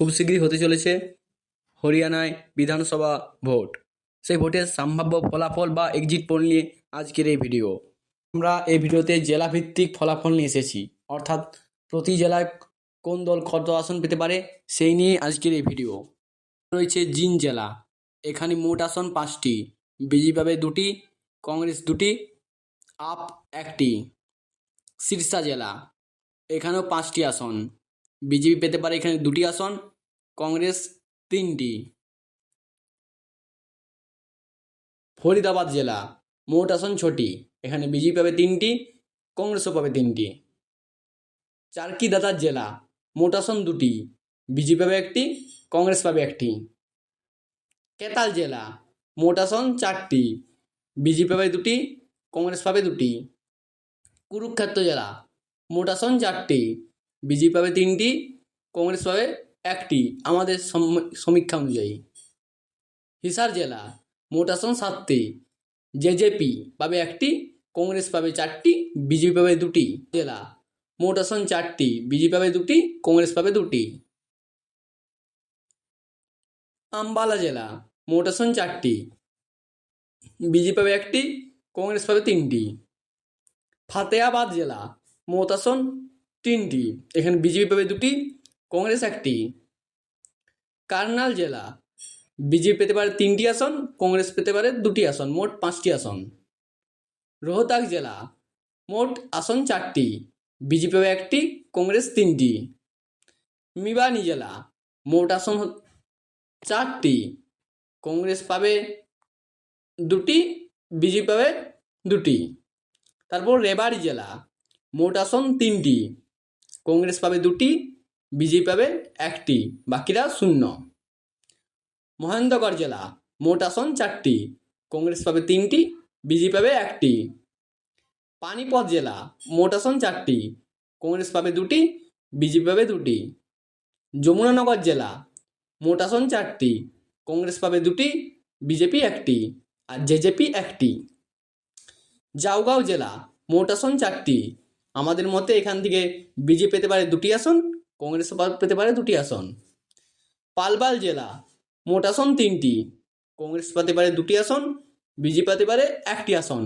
খুব শীঘ্রই হতে চলেছে হরিয়ানায় বিধানসভা ভোট। সেই ভোটের সম্ভাব্য ফলাফল বা এক্সিট পোল নিয়ে আজকের এই ভিডিও আমরা এই ভিডিওতে জেলাভিত্তিক ফলাফল নিয়ে এসেছি। অর্থাৎ প্রতি জেলায় কোন দল কত আসন পেতে পারে সেই নিয়ে আজকের এই ভিডিও রয়েছে জিন জেলা। এখানে মোট আসন পাঁচটি। বিজেপি পাবে দুটি, কংগ্রেস দুটি, আপ একটি। সিরসা জেলা। এখানেও পাঁচটি আসন। বিজেপি পেতে পারে এখানে দুটি আসন, কংগ্রেস তিনটি। ফরিদাবাদ জেলা, মোট আসন ছটি। এখানে বিজেপি পাবে তিনটি, কংগ্রেসও পাবে তিনটি। চারকিদাতার জেলা, মোট আসন দুটি। বিজেপি পাবে একটি, কংগ্রেস পাবে একটি। কেতাল জেলা, মোট আসন চারটি। বিজেপি পাবে দুটি, কংগ্রেস পাবে দুটি। কুরুক্ষেত্র জেলা, মোট আসন চারটি। বিজেপি পাবে তিনটি, কংগ্রেস পাবে একটি, আমাদের সম- সমীক্ষা অনুযায়ী। হিসার জেলা, মোট আসন সাতটি, জেজেপি পাবে একটি, কংগ্রেস পাবে চারটি, বিজেপি পাবে দুটি। জেলা, মোট আসন চারটি, বিজেপি পাবে দুটি, কংগ্রেস পাবে দুটি। আম্বালা জেলা, মোট আসন চারটি, বিজেপি পাবে একটি, কংগ্রেস পাবে তিনটি। ফাতেহাবাদ জেলা, মোট আসন তিনটি। এখানে বিজেপি পাবে দুটি, কংগ্রেস একটি। কার্নাল জেলা, বিজেপি পেতে পারে তিনটি আসন, কংগ্রেস পেতে পারে দুটি আসন, মোট পাঁচটি আসন। রোহতাক জেলা, মোট আসন চারটি, বিজেপি পাবে একটি, কংগ্রেস তিনটি। মিবানি জেলা, মোট আসন চারটি, কংগ্রেস পাবে দুটি, বিজেপি পাবে দুটি। তারপর রেবাড়ি জেলা, মোট আসন তিনটি। কংগ্রেস পাবে দুটি, বিজেপি পাবে একটি, বাকিরা শূন্য। মহেন্দ্রগড় জেলা, মোট আসন চারটি, কংগ্রেস পাবে তিনটি, বিজেপি পাবে একটি। পানিপথ জেলা, মোট আসন চারটি, কংগ্রেস পাবে দুটি, বিজেপি পাবে দুটি। যমুনানগর জেলা, মোট আসন চারটি, কংগ্রেস পাবে দুটি, বিজেপি একটি, আর জেজেপি একটি। জাউগাঁও জেলা, মোট আসন চারটি আমাদের মতে এখান থেকে বিজে পেতে পারে দুটি আসন, কংগ্রেস পেতে পারে দুটি আসন। পালবাল জেলা, মোট আসন তিনটি। কংগ্রেস পেতে পারে দুটি আসন বিজেপি পেতে পারে একটি আসন।